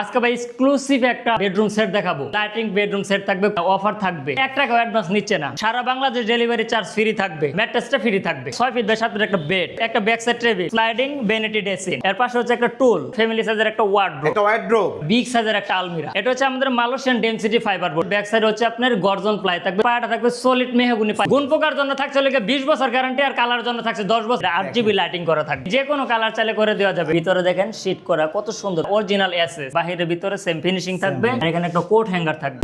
আজকে ভাই এক্সক্লুসিভ একটা বেডরুম সেট দেখাবো। লাইটিং বেডরুম সেট থাকবে অফার থাকবে। এক টাকা অ্যাডভান্স নিচ্ছে না। সারা বাংলাদেশ ডেলিভারি চার্জ ফ্রি থাকবে ম্যাট্রেসটা ফ্রি থাকবে। ছয় ফিট বাই সাত একটা বেড একটা back side table sliding vanity dressing এর পাশে হচ্ছে একটা টুল ফ্যামিলি সাইজের একটা ওয়ার্ড্রোব একটা ওয়ার্ড্রোব বিগ সাইজের একটা আলমিরা। এটা হচ্ছে আমাদের Malaysian density fibre board back side হচ্ছে আপনার গর্জন প্লাই থাকবে পায়াটা থাকবে সলিড মেহগুনি পাই গুণ পোকার জন্য থাকছে লেগে বিশ বছর গ্যারান্টি আর কালার জন্য থাকছে দশ বছর। আট জিবি লাইটিং করা থাকবে। যে কোনো কালার চাইলে করে দেওয়া যাবে। ভিতরে দেখেন শীট করা কত সুন্দর। অরিজিনাল এসএস বাহিরের ভিতরে সেম ফিনিশিং থাকবে। আর এখানে একটা কোট হ্যাঙ্গার থাকবে।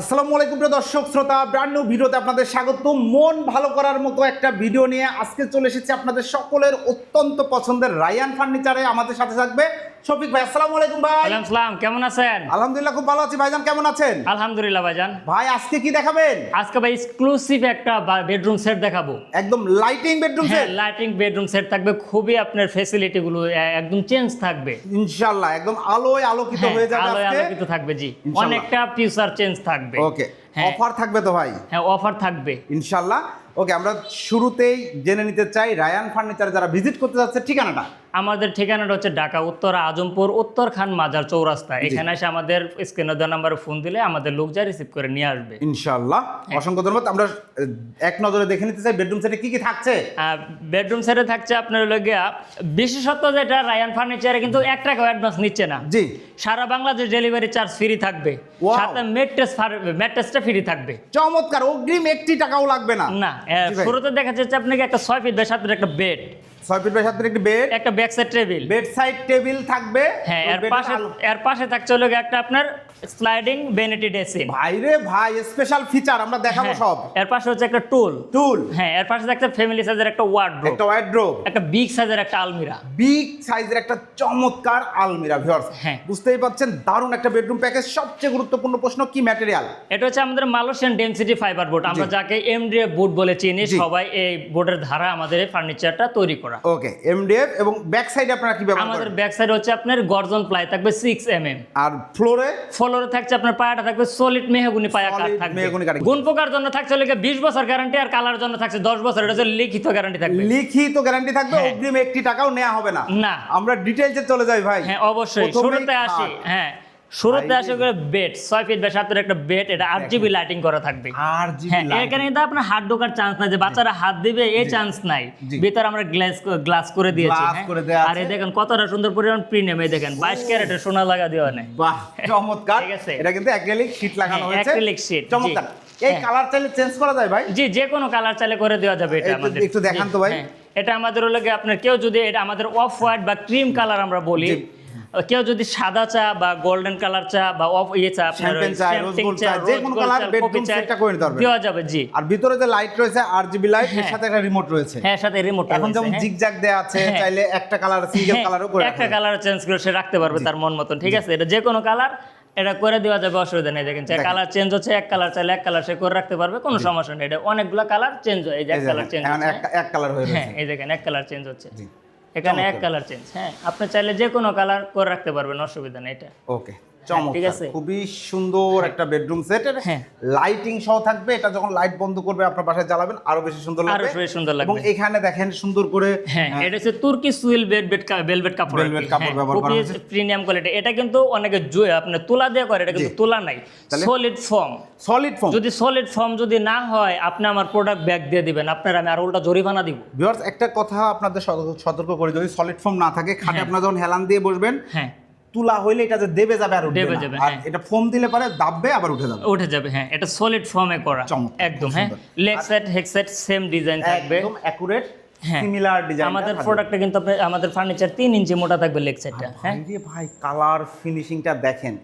আসসালামু আলাইকুম প্রিয় দর্শক শ্রোতা ব্র্যান্ড নিউ ভিডিওতে আপনাদের স্বাগত। মন ভালো করার মতো একটা ভিডিও নিয়ে আজকে চলে এসেছি আপনাদের সকলের অত্যন্ত পছন্দের রায়ান ফার্নিচারে আমাদের সাথে থাকবে শফিক ভাই আসসালামু আলাইকুম ভাই। ওয়ালাইকুম সালাম কেমন আছেন? আলহামদুলিল্লাহ খুব ভালো আছি। ভাইজান কেমন আছেন? আলহামদুলিল্লাহ ভাইজান। ভাই আজকে কি দেখাবেন? আজকে ভাই এক্সক্লুসিভ একটা বেডরুম সেট দেখাবো। একদম লাইটিং বেডরুম হ্যাঁ সেট লাইটিং বেডরুম সেট থাকবে। খুবই আপনার ফেসিলিটি গুলো একদম চেঞ্জ থাকবে। ইনশাআল্লাহ একদম আলোয় আলোকিত হ্যাঁ, হয়ে যাবে আলোয় আলোকিত থাকবে জি। অনেকটা ফিউচার চেঞ্জ থাকবে। ওকে হ্যাঁ। অফার থাকবে তো ভাই? হ্যাঁ অফার থাকবে। ইনশাআল্লাহ। ওকে আমরা শুরুতেই জেনে নিতে চাই রায়ান ফার্নিচারে যারা ভিজিট করতে যাচ্ছে ঠিকানাটা? আমাদের ঠিকানাটা হচ্ছে ঢাকা উত্তর আজমপুর উত্তর খান মাজার চৌরাস্তা। এখানে এসে আমাদের স্ক্রিনে দেওয়া নাম্বারে ফোন দিলে আমাদের লোক যা রিসিভ করে নিয়ে আসবে। ইনশাআল্লাহ। হ্যাঁ। অসংখ্য ধন্যবাদ। আমরা এক নজরে দেখে নিতে চাই বেডরুম সেটে কি কি থাকছে। বেডরুম সেটে থাকছে আপনার হলো গিয়া বিশেষত যেটা রায়ান ফার্নিচারে কিন্তু এক টাকা অ্যাডভান্স নিচ্ছে না। জি। সারা বাংলাদেশ ডেলিভারি চার্জ ফ্রি থাকবে! সাথে মেট্রেস ম্যাট্রেসটা ফ্রি থাকবে। চমৎকার। অগ্রিম একটি টাকাও লাগবে না। না। শুরুতে দেখা যাচ্ছে আপনাকে একটা ছয় ফিট বাই সাত ফিট একটা বেড ছয় ফিট বাই সাত ফিট একটি বেড একটা back side table bed side table থাকবে হ্যাঁ এর পাশে এর পাশে থাকছে হলো একটা আপনার স্লাইডিং বেনেটি ডেসিন ভাই রে ভাই স্পেশাল ফিচার আমরা দেখাবো সব। এর পাশে হচ্ছে একটা টুল টুল হ্যাঁ এর পাশে থাকছে ফ্যামিলি সাইজের একটা ওয়ার্ড্রোব একটা ওয়ার্ড্রোব একটা বিগ সাইজের একটা আলমিরা। বিগ সাইজের একটা চমৎকার আলমিরা ভিউয়ার্স হ্যাঁ। বুঝতেই পাচ্ছেন দারুণ একটা বেডরুম প্যাকেজ সবচেয়ে গুরুত্বপূর্ণ প্রশ্ন কি ম্যাটেরিয়াল এটা হচ্ছে আমাদের মালয়েশিয়ান ডেনসিটি ফাইবার বোর্ড আমরা যাকে এমডিএফ বোর্ড বলে চিনি সবাই এই বোর্ডের ধারা আমাদের এই ফার্নিচারটা তৈরি করা। ওকে এমডিএফ এবং ব্যাক সাইডে আপনারা কি ব্যবহার আমাদের ব্যাক সাইড হচ্ছে আপনার গর্জন প্লাই থাকবে সিক্স এম এম আর ফ্লোরে ফ্লোরে থাকছে আপনার পায়াটা থাকবে সলিড মেহগুনি পায়া কাঠ থাকবে। মেহগনি কাঠ। গুণ পোকার জন্য থাকছে হলো বিশ বছর গ্যারান্টি আর কালার জন্য থাকছে দশ বছর। এটা হচ্ছে লিখিত গ্যারান্টি থাকবে। লিখিত গ্যারান্টি থাকবে হ্যাঁ। অগ্রিম একটি টাকাও নেওয়া হবে না। না। আমরা ডিটেইলসে চলে যাই ভাই। হ্যাঁ অবশ্যই। শুরুতে আসি। হ্যাঁ। শুরুতে আসে করে বেড ছয় ফিট বা সাত ফিট একটা বেড এটা আট জিবি লাইটিং করা থাকবে হ্যাঁ। এখানে কিন্তু আপনার হাত ঢোকার চান্স নাই যে বাচ্চারা হাত দিবে এই চান্স নাই। ভিতরে আমরা গ্লাস গ্লাস করে দিয়েছি হ্যাঁ। আর এই দেখেন কতটা সুন্দর পরিমাণ প্রিমিয়াম এই দেখেন বাইশ ক্যারেটের সোনা লাগা দেওয়া নেই বাহ চমৎকার ঠিক আছে। এটা কিন্তু অ্যাক্রিলিক শীট লাগানো হ্যাঁ, হয়েছে sheet, জি। চমৎকার এই। কালার চাইলে চেঞ্জ করা যায় ভাই জি যে কোনো কালার চাইলে করে দেওয়া যাবে এটা আমাদের একটু দেখান তো ভাই। এটা আমাদের হলো আপনার কেউ যদি এটা আমাদের অফ হোয়াইট বা ক্রিম কালার আমরা বলি। কেউ যদি সাদা চা বা গোল্ডেন কালার চা বা অফ ইয়ে চা আপনার চা, যে কোনো colour bedroom set টা করে নিতে পারবেন। দেওয়া যাবে জি। আর ভিতরে যে লাইট রয়েছে আর জিবি লাইটের হ্যাঁ। সাথে একটা রিমোট রয়েছে। হ্যাঁ সাথে রিমোট এখন যেমন জিগজ্যাগ দেয়া আছে হ্যাঁ। চাইলে একটা কালার সিঙ্গেল কালারও করে একটা কালার চেঞ্জ করে সে রাখতে পারবে তার মন মতন ঠিক আছে? এটা যে কোনো কালার এটা করে দেওয়া যাবে অসুবিধা নেই। দেখেন। কালার চেঞ্জ হচ্ছে এক কালার চাইলে এক কালার সে করে রাখতে পারবে কোনো সমস্যা নেই। এটা অনেকগুলো কালার চেঞ্জ হয় এই যে এক কালার চেঞ্জ এক কালার হয়ে হ্যাঁ এই দেখেন এক কালার চেঞ্জ হচ্ছে। এখানে এক কালার চেঞ্জ হ্যাঁ। আপনি চাইলে যে কোনো কালার করে রাখতে পারবেন অসুবিধা নেই এটা। ওকে ঠিক আছে। খুবই সুন্দর একটা বেডরুম সেট হ্যাঁ। লাইটিং সহ থাকবে। এটা যখন লাইট বন্ধ করবে আপনার বাসায় জ্বালাবেন আরও বেশি সুন্দর আরও লাগবে। বেশি সুন্দর এবং লাগবে এখানে দেখেন সুন্দর করে হ্যাঁ এটা হচ্ছে তুর্কি সুইল বেড বেড ভেলভেট কাপড় কাপড় হ্যাঁ, ব্যবহার করা হয়েছে। প্রিমিয়াম কোয়ালিটি এটা কিন্তু অনেকে জুয়ে আপনার তুলা দিয়ে করে এটা কিন্তু তুলা নাই। সলিড ফর্ম সলিড ফোম যদি সলিড ফর্ম যদি না হয় আপনি আমার প্রোডাক্ট ব্যাগ দিয়ে দিবেন। আপনার আমি আর উল্টা জরিমানা দিব। ভিউয়ার্স একটা কথা আপনাদের সতর্ক- করি যদি সলিড ফর্ম না থাকে খাটে হ্যাঁ। আপনারা যখন হেলান দিয়ে বসবেন হ্যাঁ। তুলা হইলে এটা যে দেবে যাবে আর উঠবে দেবে। যাবে, আর হ্যাঁ। এটা ফোম দিলে পরে দাববে আবার উঠে যাবে উঠে যাবে হ্যাঁ এটা সলিড ফর্মে করা একদম হ্যাঁ। লেগ সাইড হেক সেট সেম ডিজাইন থাকবে একদম অ্যাকুরেট হ্যাঁ। সিমিলার ডিজাইন আমাদের প্রোডাক্টটা কিন্তু আমাদের ফার্নিচার তিন ইঞ্চি মোটা থাকবে লেগ সেটটা হ্যাঁ ভাই কালার ফিনিশিংটা দেখেন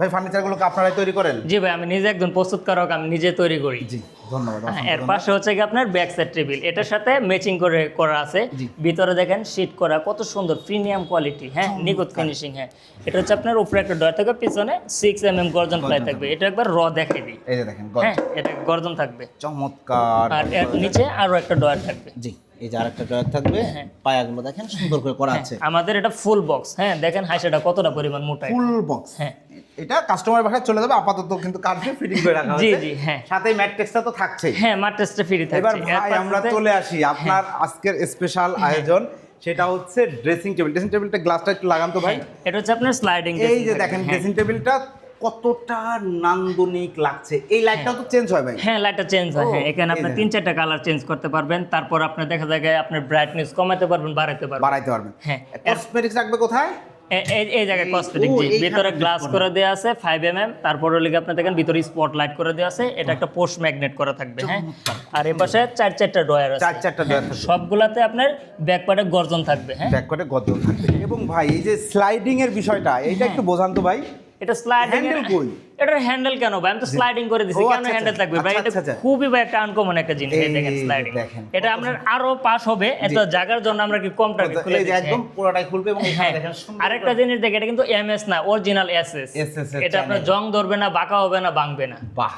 ভাই ফার্নিচারগুলোকে আপনারাই তৈরি করেন? জি ভাই আমি নিজে একজন প্রস্তুতকারক আমি নিজে তৈরি করি। জি ধন্যবাদ হ্যাঁ, এর পাশে হচ্ছে কি আপনার ব্যাক সাইড টেবিল এটার সাথে ম্যাচিং করে করা আছে। ভিতরে দেখেন শীট করা কত সুন্দর প্রিমিয়াম কোয়ালিটি হ্যাঁ নিখুঁত ফিনিশিং হ্যাঁ। এটা হচ্ছে আপনার উপরে একটা ডয়ার থাকবে পিছনে সিক্স এম এম গর্জন প্লাই থাকবে। এটা একবার র দেখে দিই। এই যে দেখেন হ্যাঁ এটা গর্জন থাকবে। চমৎকার আর এর নিচে আরও একটা ডয়ার থাকবে। জি এই যে আরেকটা ড্রয়ার থাকবে হ্যাঁ। পায়াগুলো দেখেন সুন্দর করে করা আছে। আমাদের এটা ফুল বক্স হ্যাঁ দেখেন হাইসাটা কতটা পরিমাণ মোটা। ফুল বক্স হ্যাঁ। এটা কাস্টমার বাসায় চলে যাবে আপাতত কিন্তু কার্ডে ফিটিং করে রাখা জি, হয়েছে। জি, হ্যাঁ। সাথে ম্যাট্রিক্সটা তো থাকছেই। হ্যাঁ মার্টেসটা ফ্রি থাকছে। এবার ভাই আমরা চলে আসি। আপনার আজকের স্পেশাল আয়োজন সেটা হচ্ছে ড্রেসিং টেবিল ড্রেসিং টেবিলটা গ্লাসটা একটু লাগান তো ভাই। হ্যাঁ, এটা হচ্ছে আপনার স্লাইডিং এই যে দেখেন ড্রেসিং টেবিলটা কতটা নান্দনিক লাগছে। এই লাইটটাও তো চেঞ্জ হয় ভাই। হ্যাঁ লাইটটা চেঞ্জ হয়। হ্যাঁ এখানে আপনি তিন চারটা কালার চেঞ্জ করতে পারবেন। তারপর আপনি দেখা যায় আপনার ব্রাইটনেস কমাতে পারবেন বাড়াতে পারবেন। বাড়াইতে পারবেন। হ্যাঁ। কসমেটিক্স রাখবে কোথায়? এই জায়গায় কসমেটিক জি ভিতরে গ্লাস করে দেওয়া আছে ফাইভ এম এম তারপরে লিখে আপনি দেখেন ভিতরে স্পট লাইট করে দেওয়া আছে এটা একটা পোস্ট ম্যাগনেট করা থাকবে হ্যাঁ? আর এ পাশে চার চারটা ড্রয়ার আছে। চার চারটা ডয়ার সবগুলাতে আপনার ব্যাকপার্টে গর্জন থাকবে হ্যাঁ? ব্যাক গর্জন থাকবে। এবং ভাই এই যে স্লাইডিং এর বিষয়টা এইটা একটু বোঝান তো ভাই। এটা স্লাইডিং কই? এটা হ্যান্ডেল কেন ভাই? আমি তো স্লাইডিং করে দিছি। কেন আচ্ছা, হ্যান্ডেল আচ্ছা। থাকবে ভাই? আচ্ছা, এটা আচ্ছা, আচ্ছা। খুবই ভাই একটা আনকমন একটা জিনিস এই দেখেন স্লাইডিং এটা আপনার আরও পাস হবে। এত জায়গার জন্য আমরা কি কম টাকা খুলে দিচ্ছি? একদম পুরোটাই খুলবে এবং এখানে হ্যাঁ। দেখেন আরেকটা জিনিস দেখে এটা কিন্তু এমএস না অরিজিনাল এসএস এটা আপনার জং ধরবে না বাঁকা হবে না ভাঙবে না। বাহ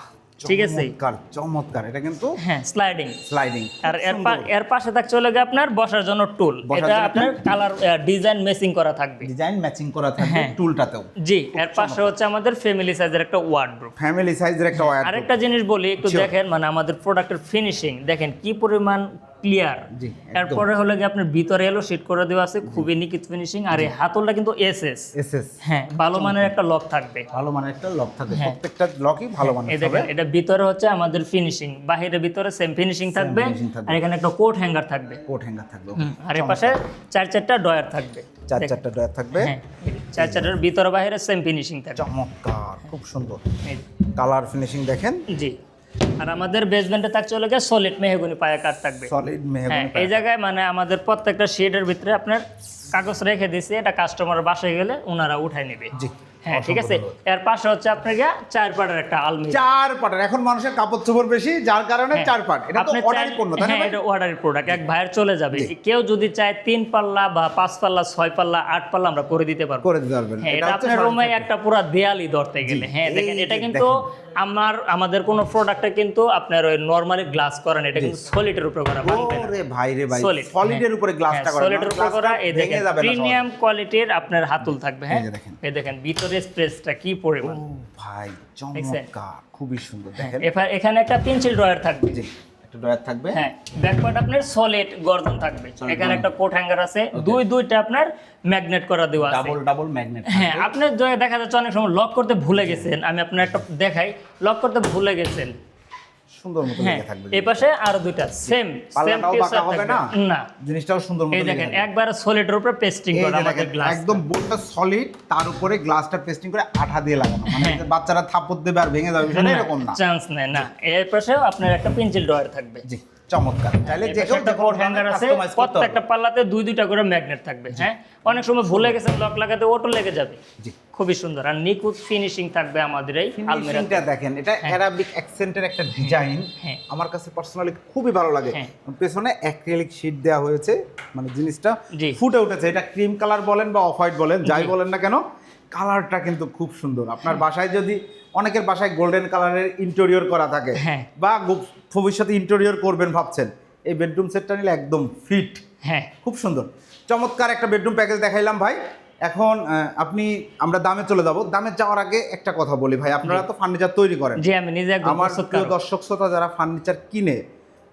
ঠিক আছে। চমৎকার চমৎকার। এটা কিন্তু হ্যাঁ স্লাইডিং স্লাইডিং আর এর এর পাশে থাক চলে গিয়ে আপনার বসার জন্য টুল এটা আপনার কালার ডিজাইন ম্যাচিং করা থাকবে। ডিজাইন ম্যাচিং করা থাকবে হ্যাঁ। টুলটাতেও জি এর পাশে হচ্ছে আমাদের ফ্যামিলি সাইজের একটা ওয়ার্ডরোব ফ্যামিলি সাইজের একটা ওয়ার্ডরোব আরেকটা জিনিস বলি একটু দেখেন মানে আমাদের প্রোডাক্টের ফিনিশিং দেখেন কি পরিমাণ ক্লিয়ার এরপরে হলো গিয়ে আপনার ভিতরে এলো শীট করে দেওয়া আছে খুবই নিকিত ফিনিশিং আর এই হাতলটা কিন্তু এসএস এসএস হ্যাঁ ভালো মানের একটা লক থাকবে। ভালো মানের একটা লক থাকবে। হ্যাঁ। প্রত্যেকটা লকই ভালো মানের হবে দেখেন এটা ভিতরে হচ্ছে আমাদের ফিনিশিং বাহিরে ভিতরে সেম ফিনিশিং থাকবে। আর এখানে একটা কোট হ্যাঙ্গার থাকবে। কোট হ্যাঙ্গার থাকবে আর এর পাশে চার চারটা ডয়ার থাকবে। চার চারটা ডয়ার থাকবে। হ্যাঁ চার চারটার ভিতরে বাহিরে সেম ফিনিশিং থাকবে। চমৎকার খুব সুন্দর। কালার ফিনিশিং দেখেন। জি। আর আমাদের বেসমেন্টে থাকছে হলো গিয়ে সলিড মেহগুনি পায়া কাঠ থাকবে সলিড হ্যাঁ মেহগনি এই জায়গায় মানে আমাদের প্রত্যেকটা শেডের ভিতরে আপনার কাগজ রেখে দিছি এটা কাস্টমার বাসায় গেলে ওনারা উঠাই নেবে। জি। হ্যাঁ ঠিক আছে। এর পাশে হচ্ছে আপনার চার পাটের একটা আলমিরা। চার পাটের এখন মানুষের কাপড় চোপড় বেশি যার কারণে হ্যাঁ। চার পাট। এটা তো অর্ডারি পণ্য তাই না হ্যাঁ এটা অর্ডারি প্রোডাক্ট এক ভাইয়ের চলে যাবে। কেউ যদি চায় তিন পাল্লা বা পাঁচ পাল্লা ছয় পাল্লা আট পাল্লা আমরা করে দিতে পারব। করে দিতে পারবেন। এটা এটা আপনার রুমে একটা পুরো ধরতে গেলে। হ্যাঁ দেখেন এটা কিন্তু আমার আমাদের কোনো প্রোডাক্টে কিন্তু আপনার ওই নরমালি গ্লাস করেন এটা কিন্তু সলিডের উপরে করা ওরে ভাই রে ভাই Solid, সলিডের। উপরে গ্লাসটা করা। সলিডের উপরে করা এই দেখেন ভেঙে যাবে না প্রিমিয়াম কোয়ালিটির আপনার হাতুল থাকবে হ্যাঁ। এই দেখেন ভিতরে স্পেসটা কি পরিমাণ? ভাই চমৎকার খুবই সুন্দর। হ্যাঁ, দেখেন এফা- এখানে একটা পেন্সিল ড্রয়ার থাকবে। জি একটা ড্রয়ার থাকবে। হ্যাঁ ব্যাকপার্ট আপনার সলিড গর্দন থাকবে। এখানে একটা কোট হ্যাঙ্গার আছে। দুই দুইটা আপনার ম্যাগনেট করা দেওয়া আছে। ডাবল ডাবল ম্যাগনেট হ্যাঁ আপনি যে- দেখা যাচ্ছে অনেক সময় লক করতে ভুলে গেছেন। আমি আপনার একটা দেখাই। লক করতে ভুলে গেছেন। সুন্দর মতো হ্যাঁ লেগে থাকবে এই পাশে আরও দুইটা সেম বাঁকা হবে না? না। জিনিসটাও সুন্দর মতো এই দেখেন একবার সলিডের উপরে পেস্টিং করা আমাদের গ্লাস একদম বোর্ডটা সলিড তার উপরে গ্লাসটা পেস্টিং করে আঠা দিয়ে লাগানো। মানে হ্যাঁ। বাচ্চারা থাপড় দেবে আর ভেঙে যাবে সেটা এরকম না। চান্স নেই না। এর পাশেও আপনার একটা পেন্সিল ড্রয়ার থাকবে। জি। চমৎকার। তাহলে যে কোট হ্যাঙ্গার আছে প্রত্যেকটা পাল্লাতে দুই দুইটা করে ম্যাগনেট থাকবে হ্যাঁ? অনেক সময় ভুলে গেছেন লক লাগাতে ওটো লেগে যাবে। খুবই সুন্দর। আর নিখুঁত ফিনিশিং থাকবে আমাদের এই আলমিরা ফিনিশিংটা দেখেন এটা অ্যারাবিক অ্যাকসেন্টের একটা ডিজাইন হ্যাঁ। আমার কাছে পার্সোনালি খুবই ভালো লাগে। হ্যাঁ। পেছনে অ্যাক্রিলিক শীট দেওয়া হয়েছে মানে জিনিসটা। ফুটে উঠেছে। এটা ক্রিম কালার বলেন বা অফ হোয়াইট বলেন যাই বলেন না কেন কালারটা কিন্তু খুব সুন্দর। আপনার বাসায় যদি অনেকের বাসায় গোল্ডেন কালারের ইন্টেরিয়র করা থাকে হ্যাঁ। বা ভবিষ্যতে ইন্টেরিয়র করবেন ভাবছেন এই বেডরুম সেটটা নিলে একদম ফিট হ্যাঁ। খুব সুন্দর। চমৎকার একটা বেডরুম প্যাকেজ দেখাইলাম ভাই। এখন আপনি আমরা দামে চলে যাব। দামে যাওয়ার আগে একটা কথা বলি ভাই। আপনারা তো ফার্নিচার তৈরি করেন। জি আমি নিজে আমার দর্শক শ্রোতা যারা ফার্নিচার কিনে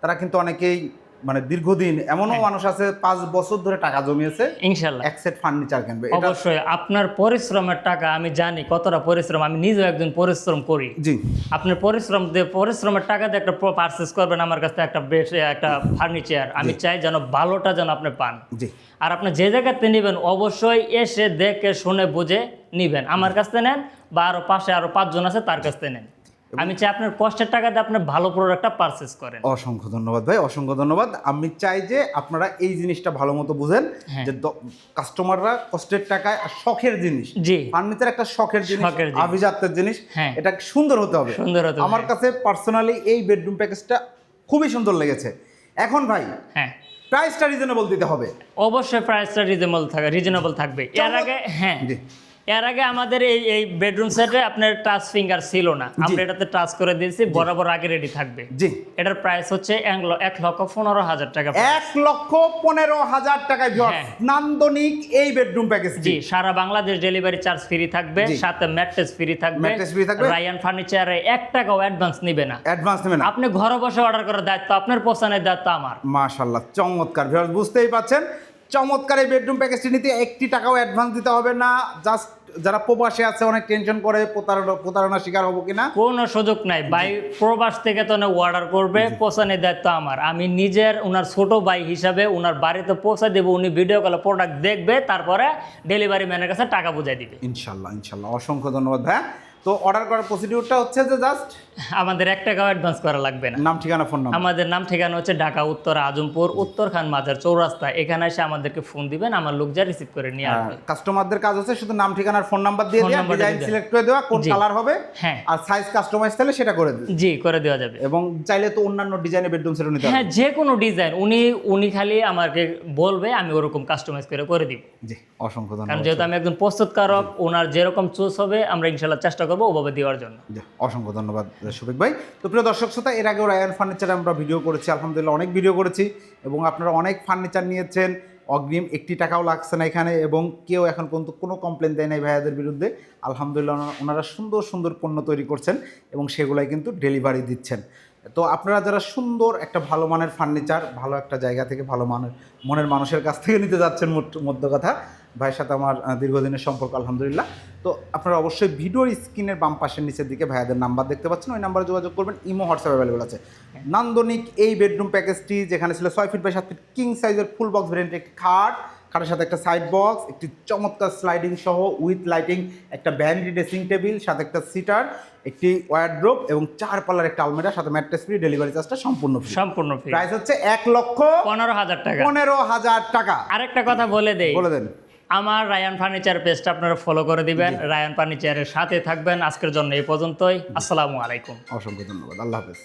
তারা কিন্তু অনেকেই মানে দীর্ঘদিন এমনও হ্যাঁ। মানুষ আছে পাঁচ বছর ধরে টাকা জমিয়েছে ইনশাল্লাহ। এক সেট ফার্নিচার কিনবে। এটা অবশ্যই আপনার পরিশ্রমের টাকা আমি জানি কতটা পরিশ্রম আমি নিজেও একজন পরিশ্রম করি। জি। আপনার পরিশ্রম দিয়ে পরিশ্রমের টাকা দিয়ে একটা পারচেস করবেন আমার কাছে একটা বেশ একটা ফার্নিচার আমি চাই যেন ভালোটা যেন আপনি পান। জি। আর আপনি যে জায়গাতে নেবেন অবশ্যই এসে দেখে শুনে বুঝে নিবেন। আমার কাছ থেকে নেন বা আরও পাশে আরও পাঁচজন আছে তার কাছ থেকে নেন। আমি চাই আপনার কষ্টের টাকা দিয়ে আপনি ভালো প্রোডাক্টটা পারচেস করেন অসংখ্য ধন্যবাদ ভাই অসংখ্য ধন্যবাদ আমি চাই যে আপনারা এই জিনিসটা ভালো মতো বুঝেন হ্যাঁ। যে কাস্টমাররা কষ্টের টাকায় আর শখের জিনিস জি ফার্নিচার একটা শখের জিনিস। আভিজাত্যের জিনিস হ্যাঁ। এটা সুন্দর হতে হবে সুন্দর হতে হবে। আমার কাছে পার্সোনালি এই বেডরুম প্যাকেজটা খুবই সুন্দর লেগেছে এখন ভাই হ্যাঁ প্রাইসটা রিজনেবল দিতে হবে অবশ্যই প্রাইসটা রিজনেবল থাকবে রিজনেবল থাকবে এর আগে হ্যাঁ জি। এর আগে আমাদের এই এই বেডরুম সেটে আপনার টাচ ফিঙ্গার ছিল না। আমরা এটাতে টাচ করে দিয়েছি বরাবর আগে রেডি থাকবে। জি। এটার প্রাইস হচ্ছে এক লক্ষ পনেরো হাজার টাকা এক লক্ষ পনেরো হাজার টাকায় হ্যাঁ। নান্দনিক এই বেডরুম প্যাকেজ জি। সারা বাংলাদেশ ডেলিভারি চার্জ ফ্রি থাকবে সাথে ম্যাট্রেস ফ্রি থাকবে। Mattress free থাকবে। রায়ান ফার্নিচারে এক টাকাও অ্যাডভান্স নিবে না। অ্যাডভান্স নেবে না। আপনি ঘরে বসে অর্ডার করার দায়িত্ব আপনার পৌঁছানোর দায়িত্ব আমার। মাশাল্লাহ চমৎকার। ভিউয়ার্স বুঝতেই পাচ্ছেন চমৎকার এই বেডরুম প্যাকেজটি নিতে একটি টাকাও অ্যাডভান্স দিতে হবে না। জাস্ট যারা প্রবাসে আছে অনেক টেনশন করে প্রতারণা প্রতারণার শিকার হব কিনা? কোনো সুযোগ নাই। ভাই প্রবাস থেকে তো অর্ডার করবে পৌঁছানোর দায়িত্ব আমার। আমি নিজের ওনার ছোট ভাই হিসাবে ওনার বাড়িতে পৌঁছে দেবো উনি ভিডিও কলে প্রোডাক্ট দেখবে তারপরে ডেলিভারি ম্যানের কাছে টাকা বুঝাই দিবে। ইনশাল্লাহ ইনশাল্লাহ। অসংখ্য ধন্যবাদ হ্যাঁ তো অর্ডার করার প্রসিডিউরটা হচ্ছে যে জাস্ট আমাদের এক টাকাও অ্যাডভান্স করা লাগবে না। নাম ঠিকানা ফোন নাম্বার আমাদের নাম ঠিকানা হচ্ছে ঢাকা উত্তর আজমপুর উত্তর খান মাজার চৌরাস্তা। এখানে এসে আমাদেরকে ফোন দিবেন আমার লোক যা রিসিভ করে নিয়ে আসবে। কাস্টমারদের কাজ হচ্ছে শুধু নাম ঠিকানার ফোন নাম্বার দিয়ে দেওয়া ডিজাইন সিলেক্ট করে দেওয়া কোন কালার হবে হ্যাঁ। আর সাইজ কাস্টমাইজ তাহলে সেটা করে দিই জি করে দেওয়া যাবে। এবং চাইলে তো অন্যান্য ডিজাইনের বেডরুম সেটও নিতে হ্যাঁ যে কোনো ডিজাইন উনি উনি খালি আমাকে বলবে আমি ওরকম কাস্টমাইজ করে করে দিব। জি অসংখ্য ধন্যবাদ। কারণ যেহেতু আমি একজন প্রস্তুতকারক ওনার যেরকম চুজ হবে আমরা ইনশাল্লাহ চেষ্টা করব ওভাবে দেওয়ার জন্য। জি, অসংখ্য ধন্যবাদ। শফিক ভাই। তো প্রিয় দর্শক শ্রোতা, এর আগেও রায়ান ফার্নিচারে আমরা ভিডিও করেছি, আলহামদুলিল্লাহ অনেক ভিডিও করেছি এবং আপনারা অনেক ফার্নিচার নিয়েছেন। অগ্রিম একটি টাকাও লাগছে না এখানে এবং কেউ এখন পর্যন্ত কোনো কমপ্লেন দেয় নাই ভাইয়াদের বিরুদ্ধে। আলহামদুলিল্লাহ ওনারা সুন্দর সুন্দর পণ্য তৈরি করছেন এবং সেগুলাই কিন্তু ডেলিভারি দিচ্ছেন। তো আপনারা যারা সুন্দর একটা ভালো মানের ফার্নিচার ভালো একটা জায়গা থেকে ভালো মানের মনের মানুষের কাছ থেকে নিতে যাচ্ছেন মধ্য কথা ভাইয়ের সাথে আমার দীর্ঘদিনের সম্পর্ক আলহামদুলিল্লাহ। তো আপনারা অবশ্যই ভিডিওর স্ক্রিনের বাম পাশের নিচের দিকে ভাইয়াদের নাম্বার দেখতে পাচ্ছেন ওই নাম্বারে যোগাযোগ করবেন ইমো হোয়াটসঅ্যাপ অ্যাভেলেবল আছে। নান্দনিক এই বেডরুম প্যাকেজটি যেখানে ছিল ছয় ফিট বাই সাত ফিট কিং সাইজের ফুল বক্স ভেরিয়েন্টের একটি খাট খাটের সাথে একটা সাইড বক্স একটি চমৎকার স্লাইডিং সহ উইথ লাইটিং একটা ব্যান্ডি ড্রেসিং টেবিল সাথে একটা সিটার একটি ওয়ারড্রোপ এবং চার পাল্লার একটা আলমেরা সাথে ম্যাট্রেস ফ্রি ডেলিভারি চার্জটা সম্পূর্ণ ফ্রি সম্পূর্ণ ফ্রি প্রাইস হচ্ছে এক লক্ষ পনেরো হাজার টাকা। পনেরো হাজার টাকা। আরেকটা কথা বলে দেই। বলে দেন। আমার রায়ান ফার্নিচার পেজটা আপনারা ফলো করে দিবেন। রায়ান ফার্নিচারের সাথে থাকবেন। আজকের জন্য এই পর্যন্তই। আসসালামু আলাইকুম। অসংখ্য ধন্যবাদ। আল্লাহ হাফেজ।